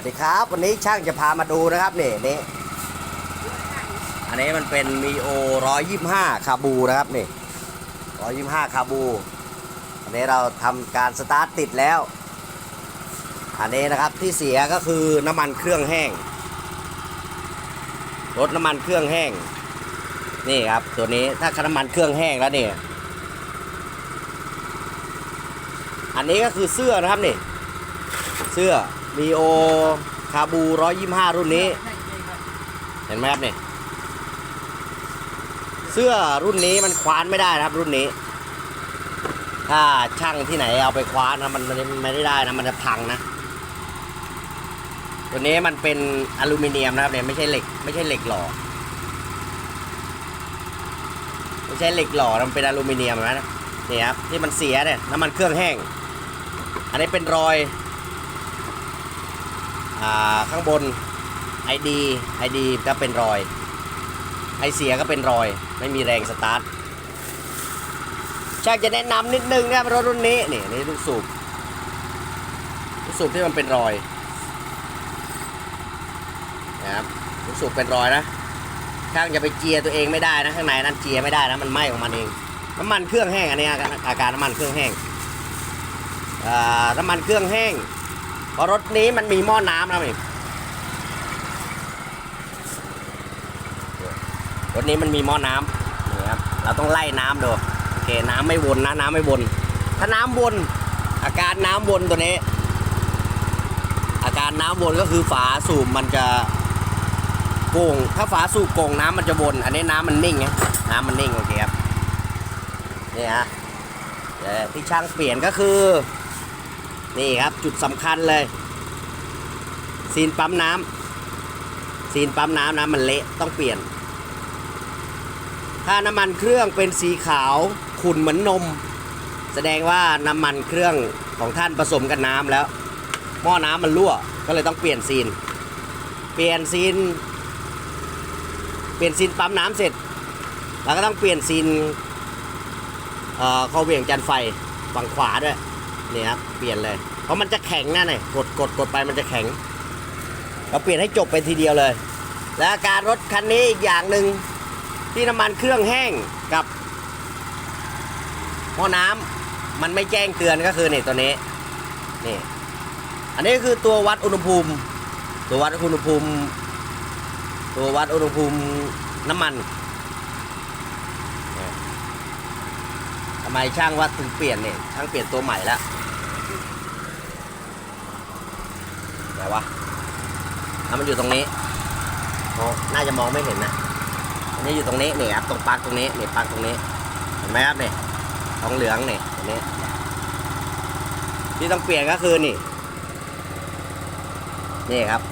วัสดีครับ วันนี้ช่างจะพามาดูนะครับนี่นี่อันนี้มันเป็นมีโอร้อยยี่ห้าคาบูนะครับนี่ร้อยยี่ห้าคาบู อันนี้เราทำการสตาร์ทติดแล้ว อันนี้นะครับที่เสียก็คือน้ำมันเครื่องแห้งรถน้ำมันเครื่องแห้ง นี่ครับตัวนี้ถ้าน้ำมันเครื่องแห้งแล้วเนี่ยอันนี้ก็คือเสื้อนะครับนี่เสื้อ มีโอคาบู125รุ่นนี้ เห็นไหมครับนี่เสื้อรุ่นนี้มันคว้านไม่ได้นะครับรุ่นนี้ ถ้าช่างที่ไหนเอาไปคว้านนะมันมันไม่ได้นะมันจะพังนะตัวนี้มันเป็นอลูมิเนียมนะครับเนี่ยไม่ใช่เหล็กไม่ใช่เหล็กหล่อไม่ใช่เหล็กหล่อมันเป็นอลูมิเนียมนะนี่ครับที่มันเสียเนี่ยน้ำมันเครื่องแห้ง อันนี้เป็นรอย ข้างบน ID ID ก็เป็นรอย ไอเสียก็เป็นรอย ไม่มีแรงสตาร์ทช่างจะแนะนำนิดนึงนะครับรถรุ่นนี้นี่นี่ลูกสูบลูกสูบที่มันเป็นรอยนะครับลูกสูบเป็นรอยนะช่างจะไปเจียตัวเองไม่ได้นะข้างในนั้นเจียไม่ได้นะมันไหม้ของมันเองน้ำมันเครื่องแห้งอันนี้อาการน้ำมันเครื่องแห้งน้ำมันเครื่องแห้ง เพราะรถนี้มันมีหม้อน้ำนะนี่รถนี้มันมีหม้อน้ำนี่ครับเราต้องไล่น้ำดูโอเคน้ำไม่วนนะน้ำไม่วน ถ้าน้ำวนอาการน้ำวนตัวนี้ อาการน้ำวนก็คือฝาสูบมันจะโก่งถ้าฝาสูบโก่งน้ำมันจะวน อันนี้น้ำมันนิ่งไงน้ำมันนิ่งโอเคครับนี่ฮะที่ช่างเปลี่ยนก็คือ นี่ครับจุดสำคัญเลยซีนปั๊มน้ำซีนปั๊มน้ำน้ำมันเละต้องเปลี่ยน ถ้าน้ำมันเครื่องเป็นสีขาวขุ่นเหมือนนม แสดงว่าน้ำมันเครื่องของท่านผสมกับน้ำแล้ว หม้อน้ำมันรั่วก็เลยต้องเปลี่ยนซีน เปลี่ยนซีน เปลี่ยนซีนปั๊มน้ำเสร็จแล้วก็ต้องเปลี่ยนซีนเอ่อเข้าเหวี่ยงจันไฟฝั่งขวาด้วย นี่ครับเปลี่ยนเลย เพราะมันจะแข็งนั่นเลยกดกดกดไปมันจะแข็งเราเปลี่ยนให้จบไปทีเดียวเลย และอาการรถคันนี้อีกอย่างหนึ่งที่น้ำมันเครื่องแห้งกับหม้อน้ำมันไม่แจ้งเตือนก็คือนี่ตัวนี้นี่อันนี้คือตัววัดอุณหภูมิ ตัววัดอุณหภูมิ ตัววัดอุณหภูมิน้ำมันำไมช่างวัดถึงเปลี่ยนเนี่ยช่างเปลี่ยนตัวใหม่แล้วไหนวะถ้ามันอยู่ตรงนี้โอ้น่าจะมองไม่เห็นนะอันนี้อยู่ตรงนี้นี่ครับตรงปลั๊กตรงนี้นี่ปลั๊กตรงนี้เห็นไหมครับนี่ทองเหลืองนี่ตรงนี้ที่ต้องเปลี่ยนก็คือนี่นี่ครับ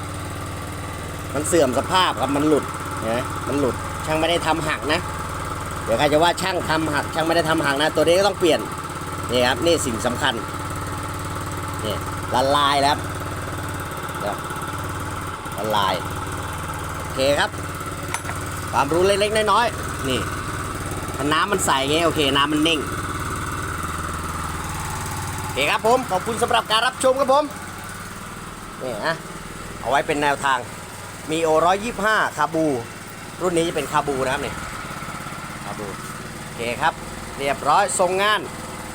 มันเสื่อมสภาพครับมันหลุดนะมันหลุดช่างไม่ได้ทำหักนะ เดี๋ยวใครจะว่าช่างทำหักช่างไม่ได้ทำหักนะ ตัวนี้ก็ต้องเปลี่ยนนี่ครับนี่สิ่งสำคัญนี่ละลายแล้วครับละลายโอเคครับ ความรู้เล็กๆน้อยๆนี่ถ้าน้ำมันใสไงโอเคน้ำมันนิ่งโอเคครับผมขอบคุณสำหรับการรับชมครับผมนี่นะเอาไว้เป็นแนวทางมีโอร้อยยี่ห้าคาบู รุ่นนี้จะเป็นคาบูนะครับนี่ค รับดูโอเคครับ เรียบร้อยส่งงาน